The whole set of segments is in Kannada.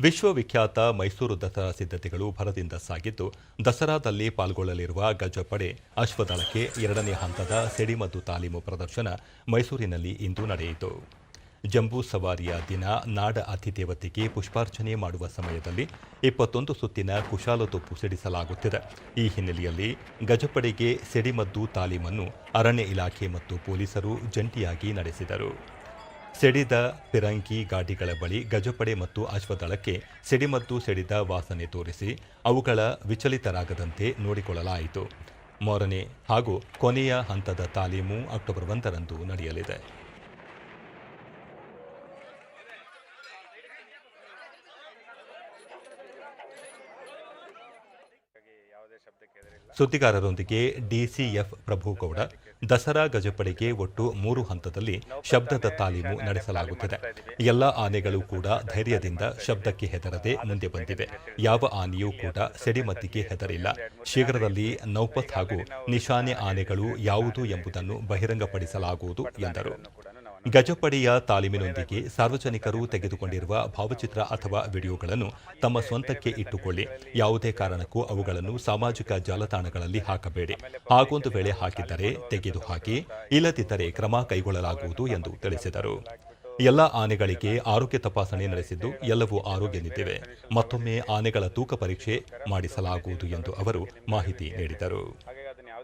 ವಿಶ್ವವಿಖ್ಯಾತ ಮೈಸೂರು ದಸರಾ ಸಿದ್ಧತೆಗಳು ಭರದಿಂದ ಸಾಗಿದ್ದು, ದಸರಾದಲ್ಲಿ ಪಾಲ್ಗೊಳ್ಳಲಿರುವ ಗಜಪಡೆ ಅಶ್ವದಳಕ್ಕೆ ಎರಡನೇ ಹಂತದ ಸಿಡಿಮದ್ದು ತಾಲೀಮು ಪ್ರದರ್ಶನ ಮೈಸೂರಿನಲ್ಲಿ ಇಂದು ನಡೆಯಿತು. ಜಂಬೂ ಸವಾರಿಯ ದಿನ ನಾಡ ಅತಿದೇವತೆಗೆ ಪುಷ್ಪಾರ್ಚನೆ ಮಾಡುವ ಸಮಯದಲ್ಲಿ ಇಪ್ಪತ್ತೊಂದು ಸುತ್ತಿನ ಕುಶಾಲತೊಪ್ಪು ಸಿಡಿಸಲಾಗುತ್ತಿದೆ. ಈ ಹಿನ್ನೆಲೆಯಲ್ಲಿ ಗಜಪಡೆಗೆ ಸಿಡಿಮದ್ದು ತಾಲೀಮನ್ನು ಅರಣ್ಯ ಇಲಾಖೆ ಮತ್ತು ಪೊಲೀಸರು ಜಂಟಿಯಾಗಿ ನಡೆಸಿದರು. ಸಿಡಿದ ಫಿರಂಗಿ ಗಾಡಿಗಳ ಬಳಿ ಗಜಪಡೆ ಮತ್ತು ಅಶ್ವದಳಕ್ಕೆ ಸಿಡಿಮದ್ದು ಸಿಡಿದ ವಾಸನೆ ತೋರಿಸಿ ಅವುಗಳ ವಿಚಲಿತರಾಗದಂತೆ ನೋಡಿಕೊಳ್ಳಲಾಯಿತು. ಮೂರನೇ ಹಾಗೂ ಕೊನೆಯ ಹಂತದ ತಾಲೀಮು ಅಕ್ಟೋಬರ್ ಒಂದರಂದು ನಡೆಯಲಿದೆ. ಸುದ್ದಿಗಾರರೊಂದಿಗೆ ಡಿಸಿಎಫ್ ಪ್ರಭುಗೌಡ, ದಸರಾ ಗಜಪಡೆಗೆ ಒಟ್ಟು ಮೂರು ಹಂತದಲ್ಲಿ ಶಬ್ದದ ತಾಲೀಮು ನಡೆಸಲಾಗುತ್ತಿದೆ. ಎಲ್ಲ ಆನೆಗಳು ಕೂಡ ಧೈರ್ಯದಿಂದ ಶಬ್ದಕ್ಕೆ ಹೆದರದೆ ಮುಂದೆ ಬಂದಿವೆ. ಯಾವ ಆನೆಯೂ ಕೂಡ ಸೆಡಿಮದ್ದಿಗೆ ಹೆದರಿಲ್ಲ. ಶೀಘ್ರದಲ್ಲಿ ನೌಪತ್ ಹಾಗೂ ನಿಶಾನೆ ಆನೆಗಳು ಯಾವುದು ಎಂಬುದನ್ನು ಬಹಿರಂಗಪಡಿಸಲಾಗುವುದು ಎಂದರು. ಗಜಪಡೆಯ ತಾಲೀಮಿನೊಂದಿಗೆ ಸಾರ್ವಜನಿಕರು ತೆಗೆದುಕೊಂಡಿರುವ ಭಾವಚಿತ್ರ ಅಥವಾ ವಿಡಿಯೋಗಳನ್ನು ತಮ್ಮ ಸ್ವಂತಕ್ಕೆ ಇಟ್ಟುಕೊಳ್ಳಿ. ಯಾವುದೇ ಕಾರಣಕ್ಕೂ ಅವುಗಳನ್ನು ಸಾಮಾಜಿಕ ಜಾಲತಾಣಗಳಲ್ಲಿ ಹಾಕಬೇಡಿ. ಹಾಗೊಂದು ವೇಳೆ ಹಾಕಿದ್ದರೆ ತೆಗೆದುಹಾಕಿ ಇಲ್ಲದಿದ್ದರೆ ಕ್ರಮ ಕೈಗೊಳ್ಳಲಾಗುವುದು ಎಂದು ತಿಳಿಸಿದರು. ಎಲ್ಲ ಆನೆಗಳಿಗೆ ಆರೋಗ್ಯ ತಪಾಸಣೆ ನಡೆಸಿದ್ದು ಎಲ್ಲವೂ ಆರೋಗ್ಯದಿಂದಿವೆ ಮತ್ತೊಮ್ಮೆ ಆನೆಗಳ ತೂಕ ಪರೀಕ್ಷೆ ಮಾಡಿಸಲಾಗುವುದು ಎಂದು ಅವರು ಮಾಹಿತಿ ನೀಡಿದರು.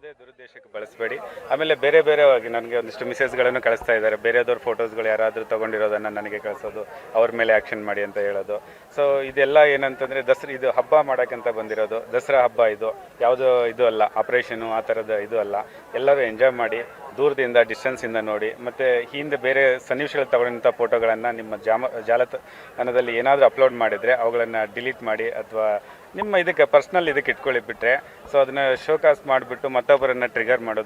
ಯಾವುದೇ ದುರುದ್ದೇಶಕ್ಕೆ ಬಳಸಬೇಡಿ. ಆಮೇಲೆ ಬೇರೆ ಬೇರೆವಾಗಿ ನನಗೆ ಒಂದಿಷ್ಟು ಮಿಸೇಜ್ಗಳನ್ನು ಕಳಿಸ್ತಾ ಇದ್ದಾರೆ. ಬೇರೆದವ್ರ ಫೋಟೋಸ್ಗಳು ಯಾರಾದರೂ ತೊಗೊಂಡಿರೋದನ್ನು ನನಗೆ ಕಳಿಸೋದು, ಅವ್ರ ಮೇಲೆ ಆ್ಯಕ್ಷನ್ ಮಾಡಿ ಅಂತ ಹೇಳೋದು. ಸೊ ಇದೆಲ್ಲ ಏನಂತಂದರೆ ದಸರಾ, ಇದು ಹಬ್ಬ ಮಾಡೋಕ್ಕಂತ ಬಂದಿರೋದು. ದಸರಾ ಹಬ್ಬ ಇದು. ಯಾವುದು ಇದು ಅಲ್ಲ ಆಪ್ರೇಷನು ಆ ಥರದ ಇದು ಅಲ್ಲ. ಎಲ್ಲರೂ ಎಂಜಾಯ್ ಮಾಡಿ, ದೂರದಿಂದ ಡಿಸ್ಟೆನ್ಸಿಂದ ನೋಡಿ. ಮತ್ತು ಹಿಂದೆ ಬೇರೆ ಸನ್ನಿವೇಶಗಳು ತಗೊಂಡಂಥ ಫೋಟೋಗಳನ್ನು ನಿಮ್ಮ ಜಾಮ, ಜಾಲತಾಣದಲ್ಲಿ ಏನಾದರೂ ಅಪ್ಲೋಡ್ ಮಾಡಿದರೆ, ಅವುಗಳನ್ನು ಡಿಲೀಟ್ ಮಾಡಿ ಅಥವಾ ನಿಮ್ಮ ಇದಕ್ಕೆ ಪರ್ಸ್ನಲ್ ಇದಕ್ಕೆ ಇಟ್ಕೊಳ್ಳಿ ಬಿಟ್ಟರೆ ಸೊ ಅದನ್ನ ಶೋಕಾಸ್ ಮಾಡಿಬಿಟ್ಟು ಮತ್ತೊಬ್ಬರನ್ನ ಟ್ರಿಗರ್ ಮಾಡೋದು.